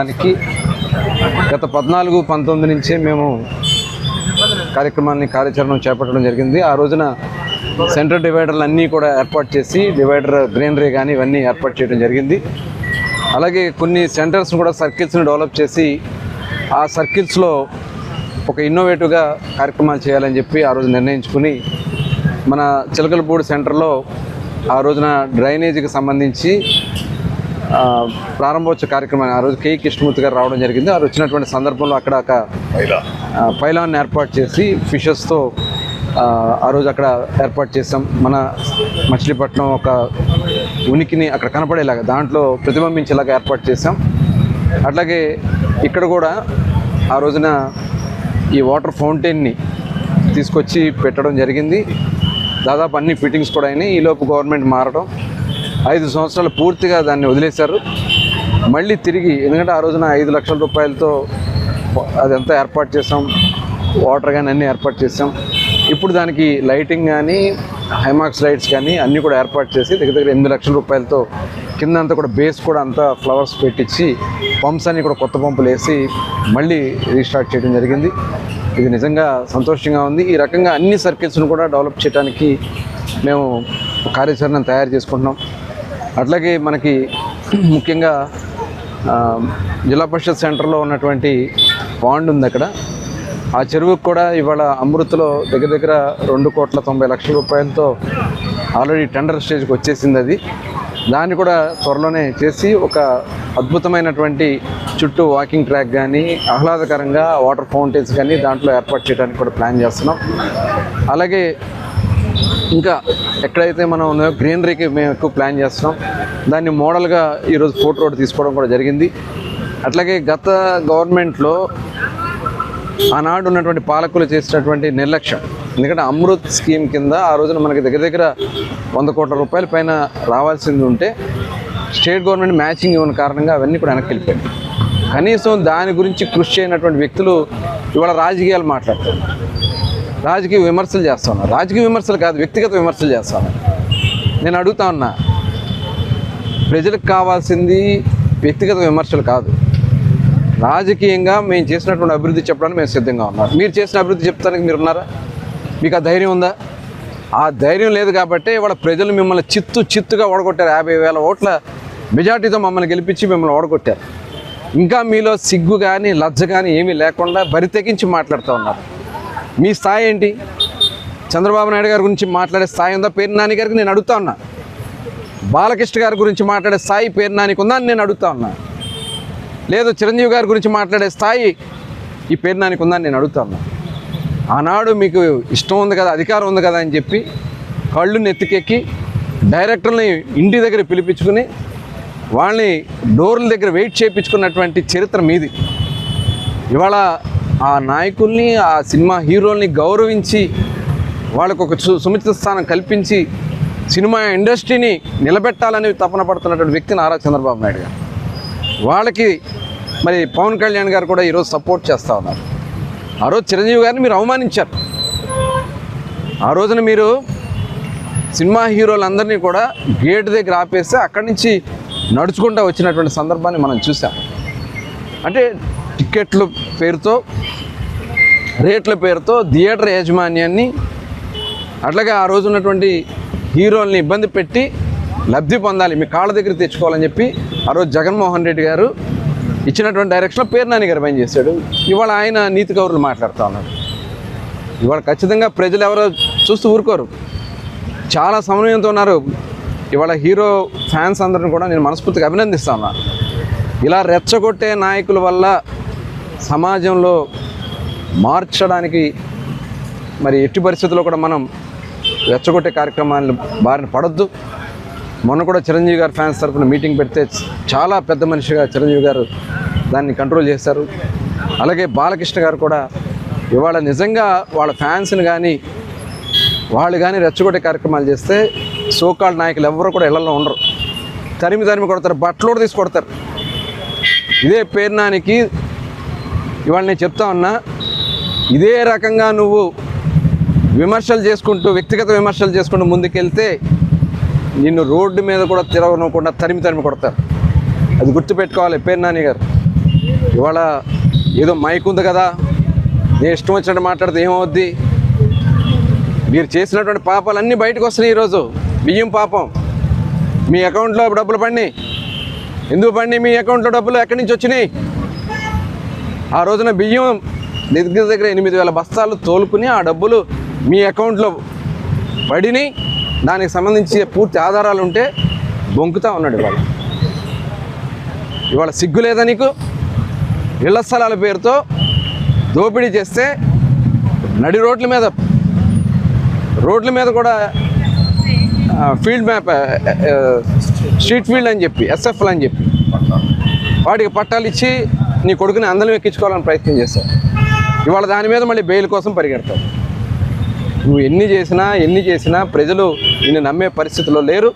దానికి గత పద్నాలుగు పంతొమ్మిది నుంచే మేము కార్యక్రమాన్ని కార్యాచరణ చేపట్టడం జరిగింది. ఆ రోజున సెంట్రల్ డివైడర్లు అన్నీ కూడా ఏర్పాటు చేసి డివైడర్ గ్రీనరీ కానీ ఇవన్నీ ఏర్పాటు చేయడం జరిగింది. అలాగే కొన్ని సెంటర్స్ కూడా సర్కిల్స్ని డెవలప్ చేసి ఆ సర్కిల్స్లో ఒక ఇన్నోవేటివ్గా కార్యక్రమాలు చేయాలని చెప్పి ఆ రోజు నిర్ణయించుకుని మన చిలకలపూడి సెంటర్లో ఆ రోజున డ్రైనేజీకి సంబంధించి ప్రారంభోత్సవ కార్యక్రమాన్ని ఆ రోజు కే. కృష్ణమూర్తి గారు రావడం జరిగింది. రోజు వచ్చినటువంటి సందర్భంలో అక్కడ ఒక పైలాన్ ఏర్పాటు చేసి ఫిషెస్తో ఆ రోజు అక్కడ ఏర్పాటు చేసాం మన మచిలీపట్నం ఒక ఉనికిని అక్కడ కనపడేలాగా దాంట్లో ప్రతిబింబించేలాగా ఏర్పాటు చేసాం అట్లాగే ఇక్కడ కూడా ఆ రోజున ఈ వాటర్ ఫౌంటైన్ని తీసుకొచ్చి పెట్టడం జరిగింది. దాదాపు అన్ని ఫిట్టింగ్స్ కూడా అయినాయి. ఈలోపు గవర్నమెంట్ మారడం ఐదు సంవత్సరాలు పూర్తిగా దాన్ని వదిలేశారు. మళ్ళీ తిరిగి ఎందుకంటే ఆ రోజున ఐదు లక్షల రూపాయలతో అదంతా ఏర్పాటు చేసాం వాటర్ కానీ అన్నీ ఏర్పాటు చేసాం ఇప్పుడు దానికి లైటింగ్ కానీ హైమాక్స్ లైట్స్ కానీ అన్నీ కూడా ఏర్పాటు చేసి దగ్గర దగ్గర ఎనిమిది లక్షల రూపాయలతో కింద అంతా కూడా బేస్ కూడా అంతా ఫ్లవర్స్ పెట్టించి పంప్స్ అన్నీ కూడా కొత్త పంపులు వేసి మళ్ళీ రీస్టార్ట్ చేయడం జరిగింది. ఇది నిజంగా సంతోషంగా ఉంది. ఈ రకంగా అన్ని సర్కిల్స్ను కూడా డెవలప్ చేయడానికి మేము ఒక కార్యాచరణను తయారు చేసుకుంటున్నాం. అట్లాగే మనకి ముఖ్యంగా జిల్లా పరిషత్ సెంటర్లో ఉన్నటువంటి పాండ్ ఉంది అక్కడ. ఆ చెరువుకు కూడా ఇవాళ అమృత్లో దగ్గర దగ్గర రెండు కోట్ల తొంభై లక్షల రూపాయలతో ఆల్రెడీ టెండర్ స్టేజ్కి వచ్చేసింది అది. దాన్ని కూడా త్వరలోనే చేసి ఒక అద్భుతమైనటువంటి చుట్టూ వాకింగ్ ట్రాక్ కానీ ఆహ్లాదకరంగా వాటర్ ఫౌంటైన్స్ కానీ దాంట్లో ఏర్పాటు చేయడానికి కూడా ప్లాన్ చేస్తున్నాం. అలాగే ఇంకా ఎక్కడైతే మనం ఉన్నాయో గ్రీనరీకి మేము ఎక్కువ ప్లాన్ చేస్తున్నాం. దాన్ని మోడల్గా ఈరోజు ఫోటో రోడ్ తీసుకోవడం కూడా జరిగింది. అట్లాగే గత గవర్నమెంట్లో ఆనాడు ఉన్నటువంటి పాలకులు చేసినటువంటి నిర్లక్ష్యం. ఎందుకంటే అమృత్ స్కీమ్ కింద ఆ రోజున మనకి దగ్గర దగ్గర వంద కోట్ల రూపాయల పైన రావాల్సింది ఉంటే స్టేట్ గవర్నమెంట్ మ్యాచింగ్ ఇవ్వని కారణంగా అవన్నీ కూడా వెనక్కి వెళ్ళిపోయాయి. కనీసం దాని గురించి కృషి చేయనటువంటి వ్యక్తులు ఇవాళ రాజకీయాలు మాట్లాడతారు రాజకీయ విమర్శలు చేస్తా రాజకీయ విమర్శలు కాదు వ్యక్తిగత విమర్శలు చేస్తా నేను అడుగుతా ఉన్నా ప్రజలకు కావాల్సింది వ్యక్తిగత విమర్శలు కాదు. రాజకీయంగా మేము చేసినటువంటి అభివృద్ధి చెప్పడానికి మేము సిద్ధంగా ఉన్నాం. మీరు చేసిన అభివృద్ధి చెప్తానికి మీరు ఉన్నారా మీకు ఆ ధైర్యం ఉందా? ఆ ధైర్యం లేదు కాబట్టి ఇవాళ ప్రజలు మిమ్మల్ని చిత్తు చిత్తుగా ఓడగొట్టారు. యాభై వేల ఓట్ల మెజార్టీతో మమ్మల్ని గెలిపించి మిమ్మల్ని ఓడగొట్టారు. ఇంకా మీలో సిగ్గు కానీ లజ్జ కానీ ఏమీ లేకుండా బరితెగించి మాట్లాడుతూ ఉన్నారు. మీ స్థాయి ఏంటి? చంద్రబాబు నాయుడు గారి గురించి మాట్లాడే స్థాయి ఉందా? పేరు నాని గారికి నేను అడుగుతా ఉన్నా. బాలకృష్ణ గారి గురించి మాట్లాడే స్థాయి పేరు నానికి ఉందా అని నేను అడుగుతా ఉన్నా. లేదు చిరంజీవి గారి గురించి మాట్లాడే స్థాయి ఈ పేరు నానికి ఉందని నేను అడుగుతా ఉన్నా. ఆనాడు మీకు ఇష్టం ఉంది కదా అధికారం ఉంది కదా అని చెప్పి కళ్ళు నెత్తికెక్కి డైరెక్టర్ని ఇంటి దగ్గర పిలిపించుకుని వాళ్ళని డోర్ల దగ్గర వెయిట్ చేయించుకున్నటువంటి చరిత్ర మీది. ఇవాళ ఆ నాయకుల్ని ఆ సినిమా హీరోల్ని గౌరవించి వాళ్ళకు ఒక సు- స్థానం కల్పించి సినిమా ఇండస్ట్రీని నిలబెట్టాలని తపన పడుతున్నటువంటి వ్యక్తి నారా చంద్రబాబు నాయుడు గారు. వాళ్ళకి మరి పవన్ కళ్యాణ్ గారు కూడా ఈరోజు సపోర్ట్ చేస్తూ ఉన్నారు. ఆ రోజు చిరంజీవి గారిని మీరు అవమానించారు. ఆ రోజున మీరు సినిమా హీరోలందరినీ కూడా గేట్ దగ్గర ఆపేస్తే అక్కడి నుంచి నడుచుకుంటూ వచ్చినటువంటి సందర్భాన్ని మనం చూసాం అంటే టిక్కెట్లు పేరుతో రేట్ల పేరుతో థియేటర్ యాజమాన్యాన్ని అట్లాగే ఆ రోజు ఉన్నటువంటి హీరోల్ని ఇబ్బంది పెట్టి లబ్ధి పొందాలి మీ కాళ్ళ దగ్గర తెచ్చుకోవాలని చెప్పి ఆ రోజు జగన్మోహన్ రెడ్డి గారు ఇచ్చినటువంటి డైరెక్షన్లో పేరు నాని గారు పనిచేశాడు ఇవాళ ఆయన నీతి కౌరులు మాట్లాడుతూ ఉన్నారు. ఇవాళ ఖచ్చితంగా ప్రజలు ఎవరో చూస్తూ ఊరుకోరు. చాలా సమన్వయంతో ఉన్నారు. ఇవాళ హీరో ఫ్యాన్స్ అందరిని కూడా నేను మనస్ఫూర్తిగా అభినందిస్తా ఉన్నా. ఇలా రెచ్చగొట్టే నాయకుల వల్ల సమాజంలో మార్చడానికి మరి ఎట్టి పరిస్థితుల్లో కూడా మనం రెచ్చగొట్టే కార్యక్రమాలను బారిన పడొద్దు. మొన్న కూడా చిరంజీవి గారు ఫ్యాన్స్ తరఫున మీటింగ్ పెడితే చాలా పెద్ద మనిషిగా చిరంజీవి గారు దాన్ని కంట్రోల్ చేశారు. అలాగే బాలకృష్ణ గారు కూడా ఇవాళ నిజంగా వాళ్ళ ఫ్యాన్స్ని కానీ వాళ్ళు కానీ రెచ్చగొట్టే కార్యక్రమాలు చేస్తే సోకాల్ నాయకులు ఎవరు కూడా ఇళ్ళలో ఉండరు. తరిమి తరిమి కొడతారు బట్టలు కూడా ఇదే పేర్నానికి ఇవాళ నేను చెప్తా ఉన్నా ఇదే రకంగా నువ్వు విమర్శలు చేసుకుంటూ వ్యక్తిగత విమర్శలు చేసుకుంటూ ముందుకెళ్తే నిన్ను రోడ్డు మీద కూడా తిరగనకుండా తరిమి తరిమి కొడతారు. అది గుర్తుపెట్టుకోవాలి పేరు నాని గారు. ఇవాళ ఏదో మైక్ ఉంది కదా నేను ఇష్టం వచ్చినట్టు మాట్లాడితే ఏమవుద్ది? మీరు చేసినటువంటి పాపాలన్నీ బయటకు వస్తున్నాయి ఈరోజు. బియ్యం పాపం. మీ అకౌంట్లో డబ్బులు పడినాయి. ఎందుకు పడినాయి? మీ అకౌంట్లో డబ్బులు ఎక్కడి నుంచి వచ్చినాయి? ఆ రోజున బియ్యం దగ్గర దగ్గర ఎనిమిది వేల బస్తాలు తోలుకుని ఆ డబ్బులు మీ అకౌంట్లో పడిని దానికి సంబంధించి పూర్తి ఆధారాలు ఉంటే బొంకుతా ఉన్నాడు ఇవాళ. ఇవాళ సిగ్గు లేదా నీకు? ఇళ్ళ స్థలాల పేరుతో దోపిడీ చేస్తే నడి రోడ్ల మీద రోడ్ల మీద కూడా ఫీల్డ్ మ్యాప్ స్ట్రీట్ ఫీల్డ్ అని చెప్పి ఎస్ఎఫ్ఎల్ అని చెప్పి. వాటికి పట్టాలు ఇచ్చి నీ కొడుకుని అందరం ఎక్కించుకోవాలని ప్రయత్నం చేశావు ఇవాళ దాని మీద మళ్ళీ బెయిల్ కోసం పరిగెడతావు నువ్వు ఎన్ని చేసినా ఎన్ని చేసినా ప్రజలు నిన్ను నమ్మే పరిస్థితిలో లేరు.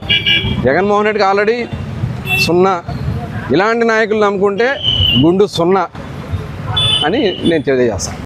జగన్మోహన్ రెడ్డికి ఆల్రెడీ సున్నా. ఇలాంటి నాయకులు నమ్ముకుంటే గుండు సున్నా అని నేను తెలియజేస్తాను.